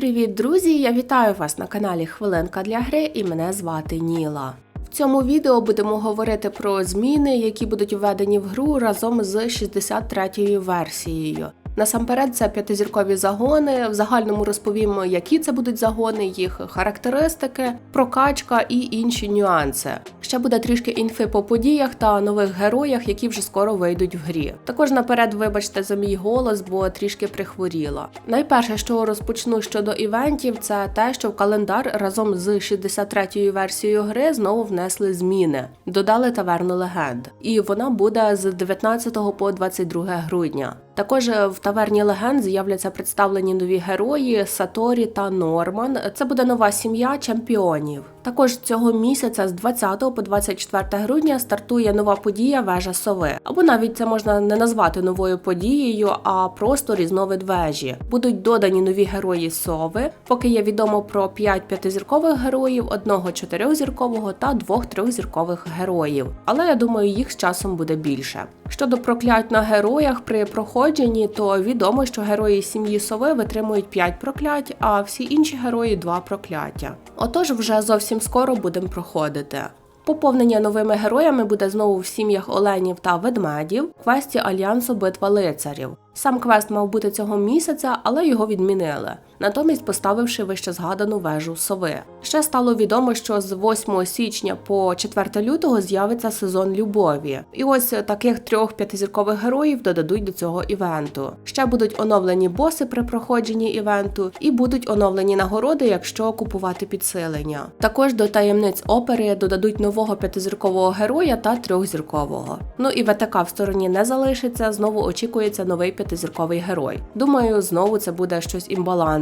Привіт, друзі! Я вітаю вас на каналі Хвилинка для гри і мене звати Ніла. В цьому відео будемо говорити про зміни, які будуть введені в гру разом з 63-ю версією. Насамперед, це п'ятизіркові загони. В загальному розповімо, які це будуть загони, їх характеристики, прокачка і інші нюанси. Ще буде трішки інфи по подіях та нових героях, які вже скоро вийдуть в грі. Також наперед, вибачте за мій голос, бо трішки прихворіла. Найперше, що розпочну щодо івентів, це те, що в календар разом з 63-ю версією гри знову внесли зміни. Додали таверну легенд, і вона буде з 19 по 22 грудня. Також в таверні легенд з'являться представлені нові герої Саторі та Норман. Це буде нова сім'я чемпіонів. Також цього місяця з 20 по 24 грудня стартує нова подія вежа сови. Або навіть це можна не назвати новою подією, а просто різновид вежі. Будуть додані нові герої сови. Поки є відомо про 5 п'ятизіркових героїв, одного чотирьохзіркового та двох трьохзіркових героїв. Але я думаю, їх з часом буде більше. Щодо проклять на героях при проходженні, то відомо, що герої сім'ї сови витримують 5 проклять, а всі інші герої 2 прокляття. Отож, вже зовсім скоро будемо проходити. Поповнення новими героями буде знову в сім'ях оленів та ведмедів, в квесті Альянсу Битва лицарів. Сам квест мав бути цього місяця, але його відмінили, натомість поставивши вище згадану вежу сови. Ще стало відомо, що з 8 січня по 4 лютого з'явиться сезон любові. І ось таких трьох п'ятизіркових героїв додадуть до цього івенту. Ще будуть оновлені боси при проходженні івенту, і будуть оновлені нагороди, якщо купувати підсилення. Також до таємниць опери додадуть нового п'ятизіркового героя та трьохзіркового. Ну і ВТК в стороні не залишиться. Знову очікується новий п'ятизірковий герой. Думаю, знову це буде щось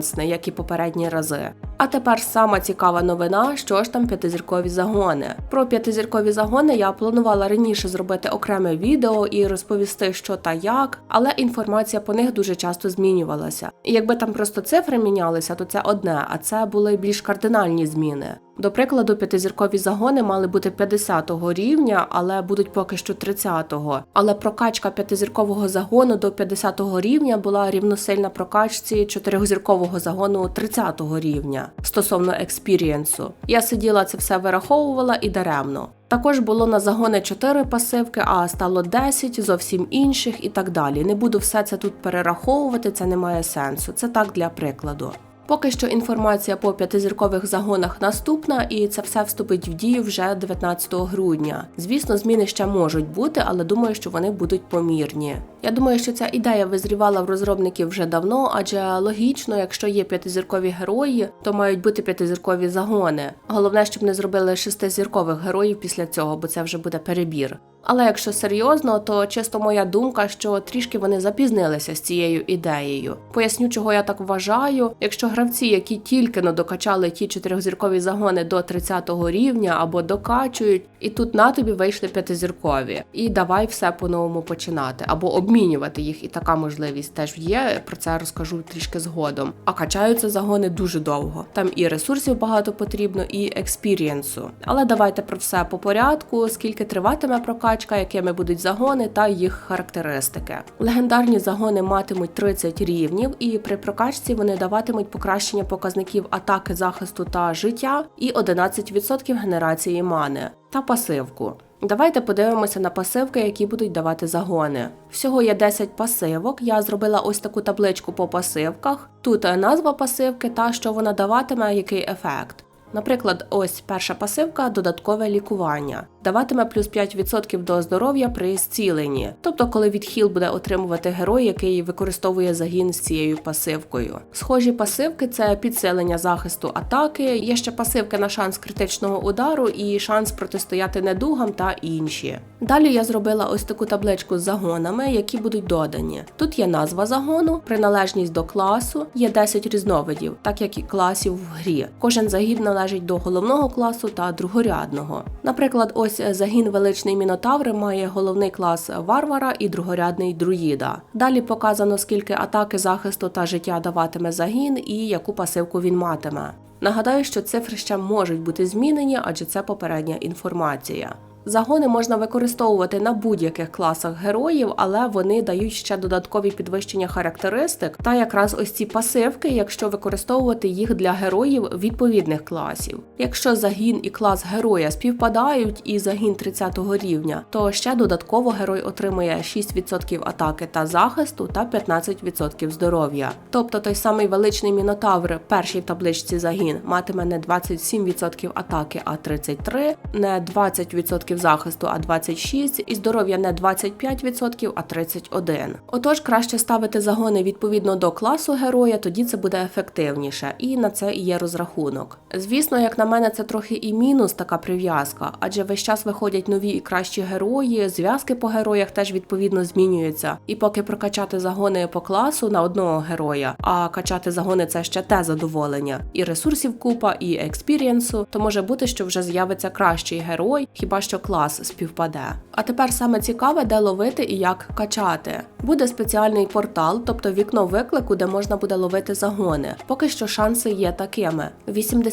імбалансне, як і попередні рази. А тепер сама цікава новина, що ж там п'ятизіркові загони. Про п'ятизіркові загони я планувала раніше зробити окреме відео і розповісти, що та як, але інформація по них дуже часто змінювалася. І якби там просто цифри мінялися, то це одне, а це були більш кардинальні зміни. До прикладу, п'ятизіркові загони мали бути 50-го рівня, але будуть поки що 30-го. Але прокачка п'ятизіркового загону до 50-го рівня була рівносильна прокачці чотирьохзіркового загону 30-го рівня стосовно експірієнсу. Я сиділа це все вираховувала і даремно. Також було на загони 4 пасивки, а стало 10, зовсім інших і так далі. Не буду все це тут перераховувати, це не має сенсу. Це так для прикладу. Поки що інформація по п'ятизіркових загонах наступна, і це все вступить в дію вже 19 грудня. Звісно, зміни ще можуть бути, але думаю, що вони будуть помірні. Я думаю, що ця ідея визрівала в розробників вже давно, адже логічно, якщо є п'ятизіркові герої, то мають бути п'ятизіркові загони. Головне, щоб не зробили шестизіркових героїв після цього, бо це вже буде перебір. Але якщо серйозно, то чисто моя думка, що трішки вони запізнилися з цією ідеєю. Поясню, чого я так вважаю. Якщо гравці, які тільки но докачали ті чотирьохзіркові загони до 30-го рівня або докачують, і тут на тобі вийшли п'ятизіркові, і давай все по-новому починати або обмінювати їх. І така можливість теж є. Про це розкажу трішки згодом. А качаються загони дуже довго. Там і ресурсів багато потрібно, і експірієнсу. Але давайте про все по порядку, скільки триватиме прокачка, якими будуть загони та їх характеристики. Легендарні загони матимуть 30 рівнів, і при прокачці вони даватимуть покращення показників атаки, захисту та життя і 11% генерації мани та пасивку. Давайте подивимося на пасивки, які будуть давати загони. Всього є 10 пасивок. Я зробила ось таку табличку по пасивках. Тут назва пасивки та що вона даватиме, який ефект. Наприклад, ось перша пасивка додаткове лікування. Даватиме плюс 5% до здоров'я при зціленні, тобто, коли відхіл буде отримувати герой, який використовує загін з цією пасивкою. Схожі пасивки це підсилення захисту атаки, є ще пасивки на шанс критичного удару і шанс протистояти недугам та інші. Далі я зробила ось таку табличку з загонами, які будуть додані. Тут є назва загону, приналежність до класу, є 10 різновидів, так як і класів в грі. Кожен загін належить до головного класу та другорядного. Наприклад, ось загін величний мінотавр має головний клас варвара і другорядний друїда. Далі показано, скільки атаки, захисту та життя даватиме загін і яку пасивку він матиме. Нагадаю, що цифри ще можуть бути змінені, адже це попередня інформація. Загони можна використовувати на будь-яких класах героїв, але вони дають ще додаткові підвищення характеристик та якраз ось ці пасивки, якщо використовувати їх для героїв відповідних класів. Якщо загін і клас героя співпадають і загін 30 рівня, то ще додатково герой отримує 6% атаки та захисту та 15% здоров'я. Тобто той самий величний мінотавр, перший в табличці загін, матиме не 27% атаки, а 33, не 20% захисту, а 26, і здоров'я не 25%, а 31. Отож, краще ставити загони відповідно до класу героя, тоді це буде ефективніше, і на це є розрахунок. Звісно, як на мене, це трохи і мінус така прив'язка, адже весь час виходять нові і кращі герої, зв'язки по героях теж відповідно змінюються. І поки прокачати загони по класу на одного героя, а качати загони це ще те задоволення. І ресурсів купа, і експірієнсу, то може бути, що вже з'явиться кращий герой, хіба що клас співпаде. А тепер саме цікаве, де ловити і як качати. Буде спеціальний портал, тобто вікно виклику, де можна буде ловити загони. Поки що шанси є такими: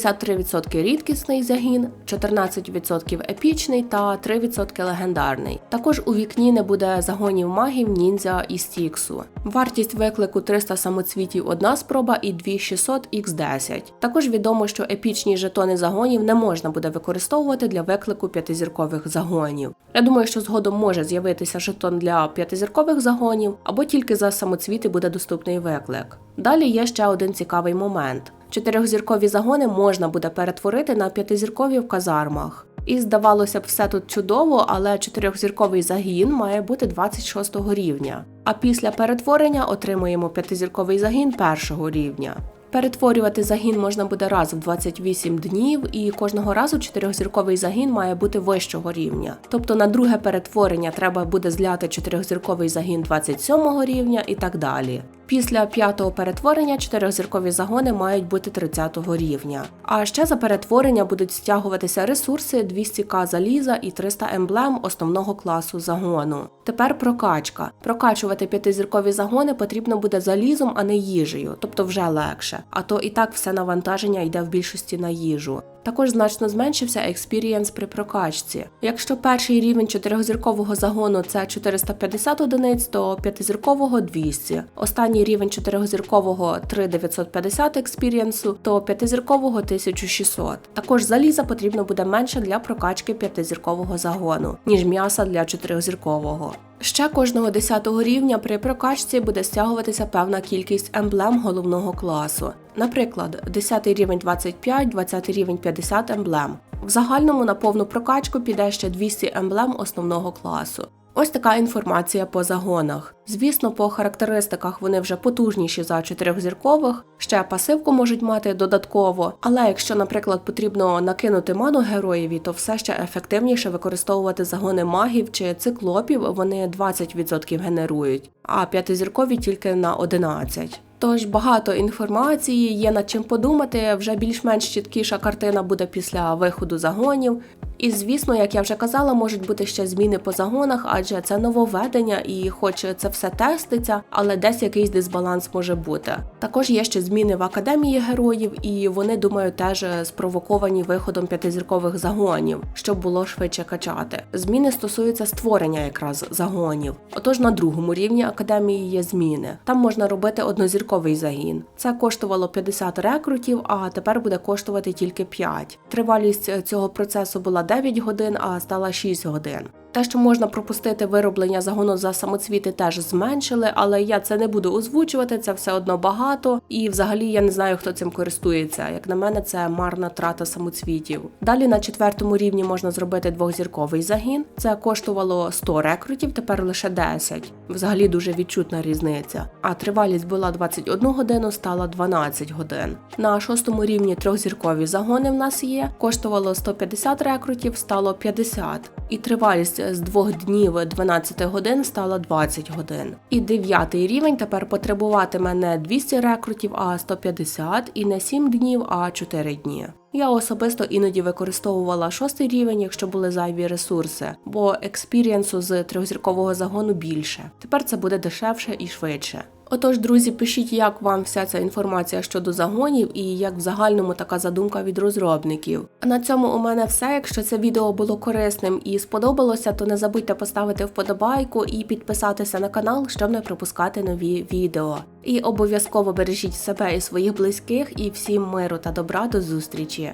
83% рідкісний загін, 14% епічний та 3% легендарний. Також у вікні не буде загонів магів, ніндзя і стіксу. Вартість виклику 300 самоцвітів одна спроба і 2600 x10. Також відомо, що епічні жетони загонів не можна буде використовувати для виклику п'ятизіркових загонів. Я думаю, що згодом може з'явитися жетон для п'ятизіркових загонів, або тільки за самоцвіти буде доступний виклик. Далі є ще один цікавий момент: чотирьохзіркові загони можна буде перетворити на п'ятизіркові в казармах. І здавалося б, все тут чудово, але чотирьохзірковий загін має бути 26 рівня. А після перетворення отримуємо п'ятизірковий загін першого рівня. Перетворювати загін можна буде раз в 28 днів, і кожного разу чотирьохзірковий загін має бути вищого рівня. Тобто на друге перетворення треба буде зляти чотирьохзірковий загін 27 рівня і так далі. Після п'ятого перетворення чотирьохзіркові загони мають бути 30 рівня. А ще за перетворення будуть стягуватися ресурси 200к заліза і 300 емблем основного класу загону. Тепер прокачка. Прокачувати п'ятизіркові загони потрібно буде залізом, а не їжею, тобто вже легше. А то і так все навантаження йде в більшості на їжу. Також значно зменшився експірієнс при прокачці. Якщо перший рівень чотирьохзіркового загону це 450 одиниць, то п'ятизіркового 200. Останній рівень чотирьохзіркового 3950 експірієнсу, то п'ятизіркового 1600. Також заліза потрібно буде менше для прокачки п'ятизіркового загону, ніж м'яса для чотирьохзіркового. Ще кожного 10 рівня при прокачці буде стягуватися певна кількість емблем головного класу. Наприклад, 10 рівень 25, 20 рівень 50 емблем. В загальному на повну прокачку піде ще 200 емблем основного класу. Ось така інформація по загонах. Звісно, по характеристиках вони вже потужніші за чотирьохзіркових, ще пасивку можуть мати додатково, але якщо, наприклад, потрібно накинути ману героєві, то все ще ефективніше використовувати загони магів чи циклопів, вони 20% генерують, а п'ятизіркові тільки на 11%. Тож багато інформації, є над чим подумати. Вже більш-менш чіткіша картина буде після виходу загонів. І звісно, як я вже казала, можуть бути ще зміни по загонах, адже це нововведення, і хоч це все теститься, але десь якийсь дисбаланс може бути. Також є ще зміни в академії героїв, і вони думаю теж спровоковані виходом п'ятизіркових загонів, щоб було швидше качати. Зміни стосуються створення якраз загонів. Отож на другому рівні академії є зміни. Там можна робити однозірковий загін. Це коштувало 50 рекрутів, а тепер буде коштувати тільки 5. Тривалість цього процесу була 9 годин, а стала 6 годин. Те, що можна пропустити вироблення загону за самоцвіти, теж зменшили, але я це не буду озвучувати, це все одно багато. І взагалі я не знаю, хто цим користується. Як на мене, це марна трата самоцвітів. Далі на четвертому рівні можна зробити двохзірковий загін. Це коштувало 100 рекрутів, тепер лише 10. Взагалі дуже відчутна різниця. А тривалість була 21 годину, стала 12 годин. На шостому рівні трьохзіркові загони в нас є. Коштувало 150 рекрутів, стало 50. І тривалість з 2 днів 12 годин стала 20 годин. І дев'ятий рівень тепер потребуватиме не 200 рекрутів, а 150 і не 7 днів, а 4 дні. Я особисто іноді використовувала шостий рівень, якщо були зайві ресурси, бо експірієнсу з трьохзіркового загону більше. Тепер це буде дешевше і швидше. Отож, друзі, пишіть, як вам вся ця інформація щодо загонів і як в загальному така задумка від розробників. А на цьому у мене все. Якщо це відео було корисним і сподобалося, то не забудьте поставити вподобайку і підписатися на канал, щоб не пропускати нові відео. І обов'язково бережіть себе і своїх близьких, і всім миру та добра до зустрічі!